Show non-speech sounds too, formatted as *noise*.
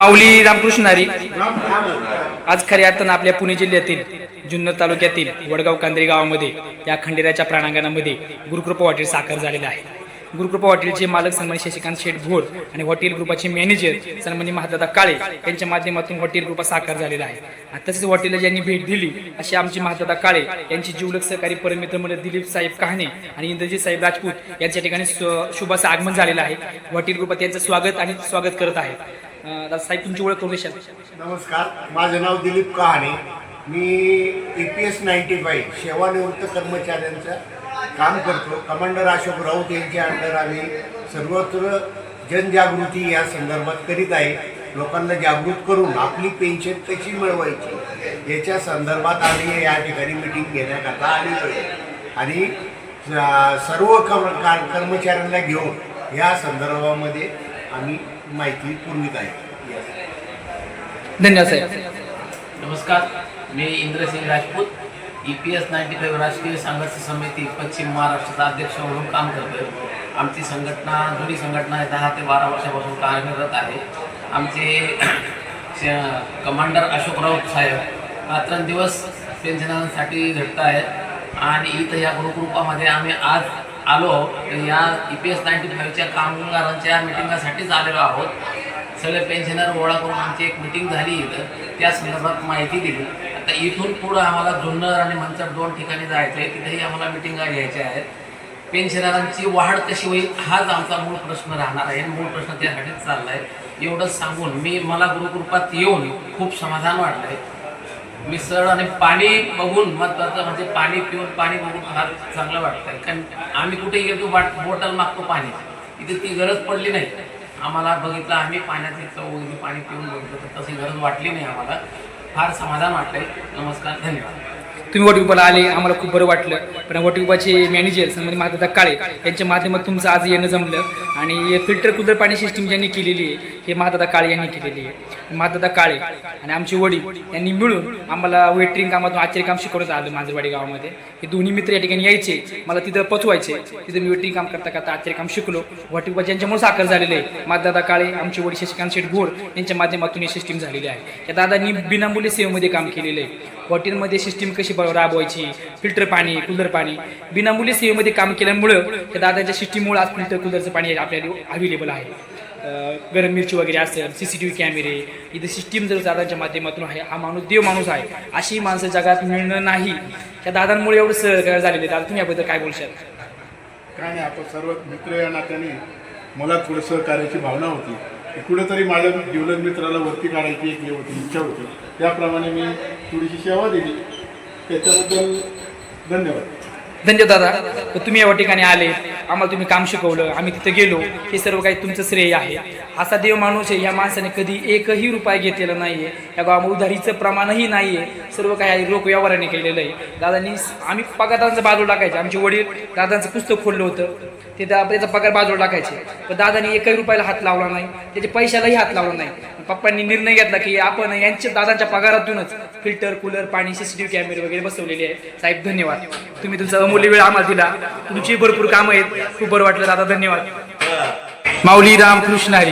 माऊली रामकृष्ण हरी आज खऱ्या अर्थानं आपल्या पुणे जिल्ह्यातील जुन्नर तालुक्यातील वडगाव कांद्रे गावामध्ये या खंडेराच्या प्रांगणामध्ये गुरुकृपा हॉटेल साकार झालेलं आहे. गुरुकृपा हॉटेलचे मालक सन्मानी शशिकांत शेठ भोर आणि हॉटेल ग्रुपाचे मॅनेजर सन्मानी महादादा काळे यांच्या माध्यमातून हॉटेल ग्रुपा साकार झालेला आहे. तसेच हॉटेलला ज्यांनी भेट दिली अशी आमची महादादा काळे यांची जीवलक सहकारी परमित्र म्हणजे दिलीप साहेब कहाणे आणि इंद्रजित साहेब राजपूत यांच्या ठिकाणी शुभाचं आगमन झालेलं आहे. हॉटेल ग्रुपात यांचं स्वागत आणि स्वागत करत आहेत. दादा साहेब तुमची ओळख करू देशाल नमस्कार माझं नाव दिलीप कहाणे. मी A P S ninety five सेवानिवृत्त कर्मचाऱ्यांचं काम करतो. कमांडर अशोक राऊत यांच्या अंडर आम्ही सर्वत्र जनजागृती या संदर्भात करीत आहे. लोकांना जागृत करून आपली पेन्शन कशी मिळवायची याच्या संदर्भात आम्ही या ठिकाणी मिटिंग घेण्याकरता आलेलो आहे. आणि सर्व कम कर्मचाऱ्यांना घेऊन या संदर्भामध्ये आम्ही माहिती पुरवित आहे धन्यवाद साहेब. नमस्कार मी Indrasing Rajput E P S ninety five राष्ट्रीय संघर्ष समिती पश्चिम महाराष्ट्राचा अध्यक्ष म्हणून काम करतोय. आमची संघटना जुनी संघटना आहे दहा ते बारा वर्षापासून कार्यरत आहे. आमचे *clears throat* कमांडर अशोक राऊत साहेब रात्रंदिवस पेन्शनांसाठी झटत आहेत आणि इथं या गुरुकृपामध्ये आम्ही आज आलो तर या ई पी एस नाईन्टी फाईव्हच्या कामगारांच्या मिटिंगासाठीच आलेलो आहोत. सगळे पेन्शनर गोळा करून आमची एक मिटिंग झाली इथं. त्या संदर्भात माहिती दिली. आता इथून पुढं आम्हाला जुन्नर आणि मंचर दोन ठिकाणी जायचं आहे तिथेही आम्हाला मिटिंगा घ्यायच्या आहेत. पेन्शनरांची वाढ कशी होईल हाच आमचा मूळ प्रश्न राहणार आहे. मूळ प्रश्न त्यासाठीच चालला आहे एवढंच सांगून मी मला गुरुकृपात येऊन खूप समाधान वाटलं आहे मिसळ आणि पाणी बघून महत्वाचं म्हणजे पाणी पिऊन पाणी बघून फार चांगलं वाटतंय. कारण आम्ही कुठेही गेलो बाट बॉटल मागतो पाणी. इथे ती गरज पडली नाही. आम्हाला बघितलं आम्ही पाण्याची चव वगैरे पाणी पिऊन बघितलं तर तशी गरज वाटली नाही आम्हाला. फार समाधान वाटतंय. नमस्कार धन्यवाद. तुम्ही वटविपाला आले आम्हाला खूप बरं वाटलं. पण वटविपाचे मॅनेजर सन्मानी महादादा काळे यांच्या माध्यमातून तुमचं आज येणं जमलं. आणि फिल्टर कुदर पाणी सिस्टीम ज्यांनी केलेली आहे हे महादादा काळे यांनी केलेली आहे. महादादा काळे आणि आमचे वडील यांनी मिळून आम्हाला वेटरिंग कामातून आश्चर्य काम शिकवण्यात आलं मांजरवाडी गावामध्ये. हे दोन्ही मित्र या ठिकाणी यायचे मला तिथं पोचवायचे. तिथं मी वेटरिंग काम करता करता आश्चर्य काम शिकलो. वटविपा ज्यांच्यामुळे साखर झालेले आहे महादादा काळे आमचे वडील शशिकांत शेठ घोड यांच्या माध्यमातून ही सिस्टीम झालेली आहे. या दादांनी बिनामूल्य सेवेमध्ये काम केलेलं आहे. हॉटेलमध्ये सिस्टीम कशी राबवायची फिल्टर पाणी कुलर पाणी. बिनामूल्य सेवेमध्ये काम केल्यामुळं त्या दादाच्या शिष्टीमुळे आज फिल्टर कुलरचं पाणी आपल्याला अवेलेबल आहे. गरम मिरची वगैरे असेल सी सी टी व्ही कॅमेरे इथे सिस्टीम जर दादांच्या माध्यमातून आहे हा माणूस देव माणूस आहे. अशी माणसं जगात मिळणं नाही. त्या दादांमुळे एवढं सहकार्य झालेलं आहे. दादा तुम्ही याबद्दल काय बोलशाल? काय नाही आपण सर्व मित्र या नात्याने मला थोडं सहकार्याची भावना होती. कुठेतरी माझ्या जीवलग मित्राला वरती काढायची एक होती इच्छा होती. त्याप्रमाणे मी थोडीशी सेवा दिली. त्याच्याबद्दल धन्यवाद. धन्यवाद दादा. तर तुम्ही या ठिकाणी आले आम्हाला तुम्ही काम शिकवलं आम्ही तिथे गेलो. हे सर्व काही तुमचं श्रेय आहे. असा देव माणूस आहे या माणसाने कधी एकही रुपया घेतलेला नाही आहे या गावामध्ये उधारीचं प्रमाणही नाही आहे सर्व काही रोख व्यवहाराने केलेलं आहे. दादांनी आम्ही पगार दादांचा बाजूला टाकायचे. आमचे वडील दादांचं पुस्तक खोललं होतं. ते त्याचा पगार बाजूला टाकायचे. पण दादांनी एकही रुपयाला हात लावला नाही. त्याच्या पैशालाही हात लावला नाही. पप्पांनी निर्णय घेतला की आपण यांच्या दादांच्या पगारातूनच फिल्टर कूलर पाणी सीसीटीव्ही कॅमेरे वगैरे बसवलेले आहेत. साहेब धन्यवाद. तुम्ही तुमचा अमूल्य वेळ आम्हाला दिला. तुमची भरपूर कामं आहेत. खूप बरं वाटलं दादा धन्यवाद. माऊली राम कृष्ण हरी.